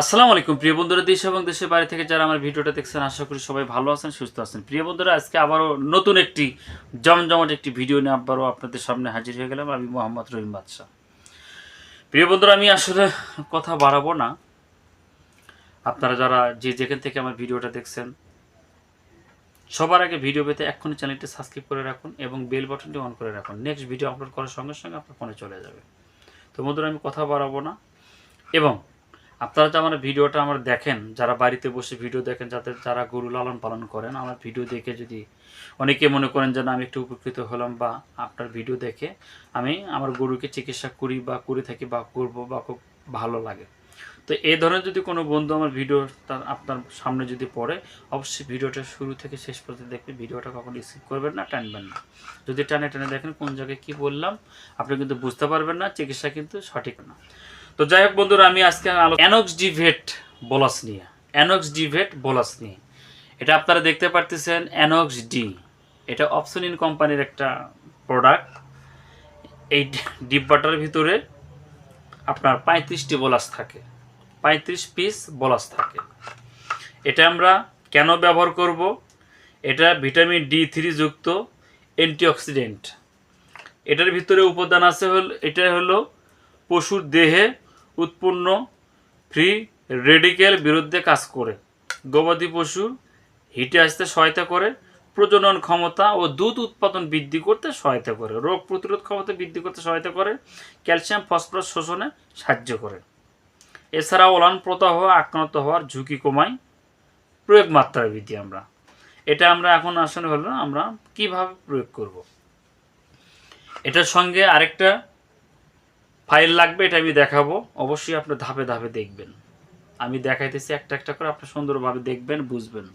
আসসালামু আলাইকুম। প্রিয় বন্ধুরা, দেশ এবং দেশের বাইরে থেকে যারা আমার ভিডিওটা দেখছেন, আশা করি সবাই ভালো আছেন, সুস্থ আছেন। প্রিয় বন্ধুরা, আজকে আবারও নতুন একটি, জমজমাট একটি ভিডিও নিয়ে আবারও আপনাদের সামনে হাজির হয়ে গেলাম আমি মোহাম্মদ রহিম বাদশাহ। প্রিয় বন্ধুরা, আমি আসলে কথা বাড়াবো না। আপনারা যারা যে যেখান থেকে আমার ভিডিওটা দেখছেন, সবার আগে ভিডিও পেতে এক্ষুনি চ্যানেলটি সাবস্ক্রাইব করে রাখুন এবং বেল বাটনটি অন করে রাখুন। নেক্সট ভিডিও আপলোড করার সঙ্গে সঙ্গে আপনার ফোনে চলে যাবে। তো বন্ধুরা, আমি কথা বাড়াবো না এবং আপনারা যে আমার ভিডিওটা আমার দেখেন, যারা বাড়িতে বসে ভিডিও দেখেন, যাদের যারা গরু লালন পালন করেন, আমার ভিডিও দেখে যদি অনেকে মনে করেন যে না, আমি একটু উপকৃত হলাম বা আপনার ভিডিও দেখে আমি আমার গরুকে চিকিৎসা করি বা করে থাকি বা করব বা খুব ভালো লাগে। তো এই ধরনের যদি কোনো বন্ধু আমার ভিডিও তার আপনার সামনে যদি পড়ে, অবশ্যই ভিডিওটা শুরু থেকে শেষ পর্যন্ত দেখবে ভিডিওটা কখনো স্কিপ করবেন না, টানবেন না। যদি টানে টানে দেখেন কোন জায়গায় কী বললাম, আপনি কিন্তু বুঝতে পারবেন না, চিকিৎসা কিন্তু সঠিক না। তো যাই হোক বন্ধুরা, আমি আজকে অ্যানক্স ডিভেট বলাস নিয়ে। অ্যানক্স ডিভেট বলাস নিয়ে। এটা আপনারা দেখতে পারতেছেন অ্যানক্স ডি এটা অপশনিন কোম্পানির একটা প্রোডাক্ট এই ডিব্বাটার ভিতরে আপনার পঁয়ত্রিশটি বলাস থাকে। পঁয়ত্রিশ পিস বলাস থাকে। এটা আমরা কেন ব্যবহার করব? এটা ভিটামিন ডি থ্রি যুক্ত অ্যান্টিঅক্সিডেন্ট এটার ভিতরে উপাদান আছে হল এটা হলো পশুর দেহে উৎপন্ন ফ্রি রেডিক্যাল বিরুদ্ধে কাজ করে। গবাদি পশু হিটে আসতে সহায়তা করে, প্রজনন ক্ষমতা ও দুধ উৎপাদন বৃদ্ধি করতে সহায়তা করে। রোগ প্রতিরোধ ক্ষমতা বৃদ্ধি করতে সহায়তা করে, ক্যালসিয়াম, ফসফরাস শোষণে সাহায্য করে। এছাড়া ওলান প্রদাহ আক্রান্ত হওয়ার ঝুঁকি কমায়, প্রয়োগ মাত্রা বৃদ্ধি আমরা। এটা আমরা এখন আসলে হলো আমরা কীভাবে প্রয়োগ করব। এটার সঙ্গে আরেকটা ফাইল লাগবে, এটা আমি দেখাবো। অবশ্যই আপনি ধাপে ধাপে দেখবেন। আমি দেখাইতেছি একটা একটা করে, আপনি সুন্দরভাবে দেখবেন, বুঝবেন।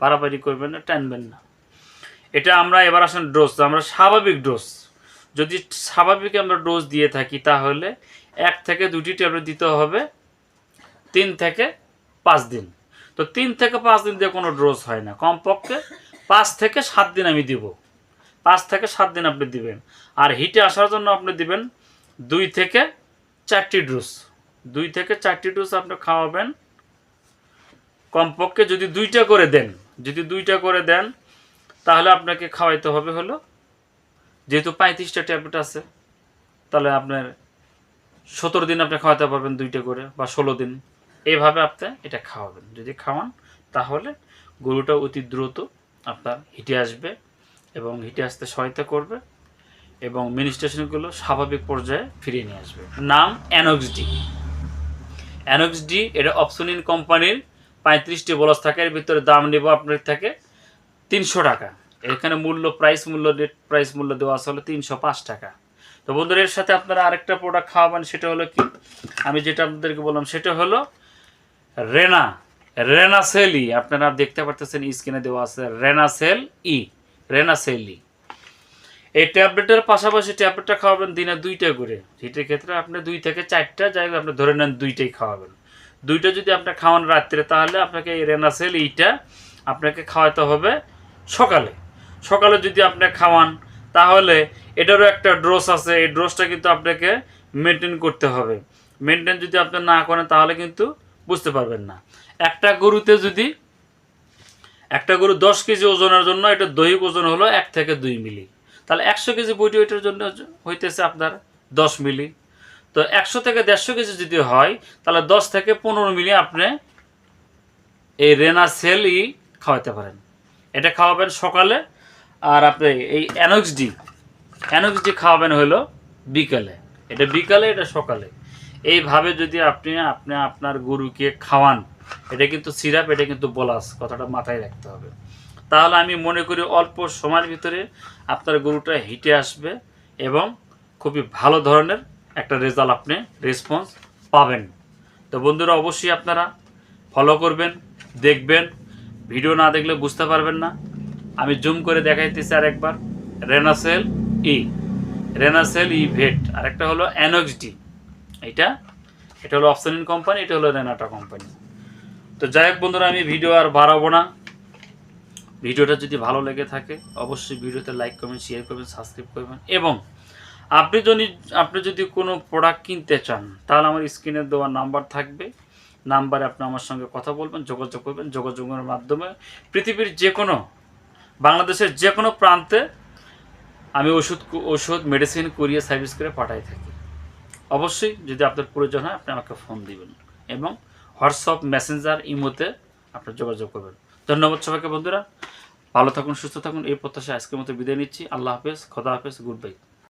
পারাপারি করবেন না, টানবেন না। এটা আমরা এবার আসেন ডোজ আমরা স্বাভাবিক ডোজ যদি স্বাভাবিক আমরা ডোজ দিয়ে থাকি, তাহলে এক থেকে দুটি ট্যাবলেট দিতে হবে, তিন থেকে পাঁচ দিন। তো তিন থেকে পাঁচ দিন দিয়ে কোনো ডোজ হয় না। কমপক্ষে পাঁচ থেকে সাত দিন আমি দিব। পাঁচ থেকে সাত দিন আপনি দিবেন। আর হিটে আসার জন্য আপনি দিবেন দুই থেকে চারটি ডোজ। দুই থেকে চারটি ডোজ আপনি খাওয়াবেন। কমপক্ষে যদি দুইটা করে দেন, যদি দুইটা করে দেন, তাহলে আপনাকে খাওয়াইতে হবে হলো, যেহেতু পঁয়ত্রিশটা ট্যাবলেট আছে, তাহলে আপনার সতেরো দিন আপনি খাওয়াতে পারবেন দুইটা করে বা ষোলো দিন। এভাবে আপনি এটা খাওয়াবেন। যদি খাওয়ান, তাহলে গরুটা অতি দ্রুত আপনার হিটে আসবে এবং হিটে আসতে সহায়তা করবে। এবং মিনিস্ট্রেশনগুলো স্বাভাবিক পর্যায়ে ফিরিয়ে নিয়ে আসবে। নাম অ্যানক্স ডি অ্যানক্স ডি এটা অপশনিন কোম্পানির পঁয়ত্রিশটি বলস থাকে, এর ভিতরে দাম নেব আপনার থেকে তিনশো টাকা। এখানে মূল্য প্রাইস মূল্য রেট প্রাইস মূল্য দেওয়া আছে হলো তিনশো পাঁচ টাকা। তো বন্ধুরা, এর সাথে আপনারা আরেকটা প্রোডাক্ট খাওয়াবেন, সেটা হলো কি? আমি যেটা আপনাদেরকে বললাম, সেটা হলো রেনা রেনাসেল ই আপনারা দেখতে পারতেছেন স্ক্রিনে দেওয়া আছে রেনাসেল ই রেনাসেল ই এই ট্যাবলেটের পাশাপাশি ট্যাবলেটটা খাওয়াবেন দিনে দুইটা করে। হিটের ক্ষেত্রে আপনি দুই থেকে চারটা যাই আপনি ধরে নেন দুইটাই খাওয়াবেন। দুইটা যদি আপনি খাওয়ান রাত্রে, তাহলে আপনাকে এই রেনাসেল ইটা আপনাকে খাওয়াতে হবে সকালে। সকালে যদি আপনি খাওয়ান, তাহলে এটারও একটা ড্রোস আছে। এই ড্রোসটা কিন্তু আপনাকে মেনটেন করতে হবে। মেনটেন যদি আপনি না করেন, তাহলে কিন্তু বুঝতে পারবেন না। একটা গরুতে যদি, একটা গরু দশ কেজি ওজনের জন্য, এটা দৈহিক ওজন হলো এক থেকে দুই মিলি। তাহলে একশো কেজি বডি ওয়েটের জন্য হইতেছে আপনার দশ মিলি। তো একশো থেকে দেড়শো কেজি যদি হয়, তাহলে দশ থেকে পনেরো মিলি আপনি এই রেনা সেলই খাওয়াতে পারেন। এটা খাওয়াবেন সকালে আর আপনি এই অ্যানক্স ডি। অ্যানক্স ডি খাওয়াবেন হলো বিকালে। এটা বিকালে, এটা সকালে। এইভাবে যদি আপনি আপনি আপনার গরুকে খাওয়ান, এটা কিন্তু সিরাপ, এটা কিন্তু বলাস। কথাটা মাথায় রাখতে হবে। তাহলে আমি মনে করি অল্প সময়ের ভিতরে আপনার গরুটা হিটে আসবে এবং খুবই ভালো ধরনের একটা রেজাল্ট আপনি রেসপন্স পাবেন। তো বন্ধুরা, অবশ্যই আপনারা ফলো করবেন, দেখবেন। ভিডিও না দেখলে বুঝতে পারবেন না। আমি জুম করে দেখাইতেছি আর একবার রেনাসেল ই রেনাসেল ই ভেট আর একটা হলো অ্যানক্স ডি এটা এটা হলো অপশনিন কোম্পানি এটা হলো রেনাটা কোম্পানি তো যাই হোক বন্ধুরা, আমি ভিডিও আর বাড়াবো না। ভিডিওটা যদি ভালো লেগে থাকে, অবশ্যই ভিডিওতে লাইক করবেন শেয়ার করবেন সাবস্ক্রাইব করবেন। এবং আপনি যদি আপনি যদি কোনো প্রোডাক্ট কিনতে চান, তাহলে আমার স্ক্রিনে দেওয়া নাম্বার থাকবে। নাম্বারে আপনি আমার সঙ্গে কথা বলবেন, যোগাযোগ করবেন। যোগাযোগের মাধ্যমে পৃথিবীর যে কোনো বাংলাদেশের যে কোনো প্রান্তে আমি ওষুধ ওষুধ মেডিসিন কুরিয়ার সার্ভিস করে পাঠাই থাকি। অবশ্যই যদি আপনার প্রয়োজন হয়, আপনি আমাকে ফোন দিবেন। এবং হোয়াটসঅ্যাপ মেসেঞ্জার ইমোতে আপনার যোগাযোগ করবেন। ধন্যবাদ সবাইকে বন্ধুরা। ভালো থাকুন, সুস্থ থাকুন, এই প্রত্যাশা আজকের মতো বিদায় নিচ্ছি। আল্লাহ হাফেজ, খোদা হাফেজ, গুড বাই।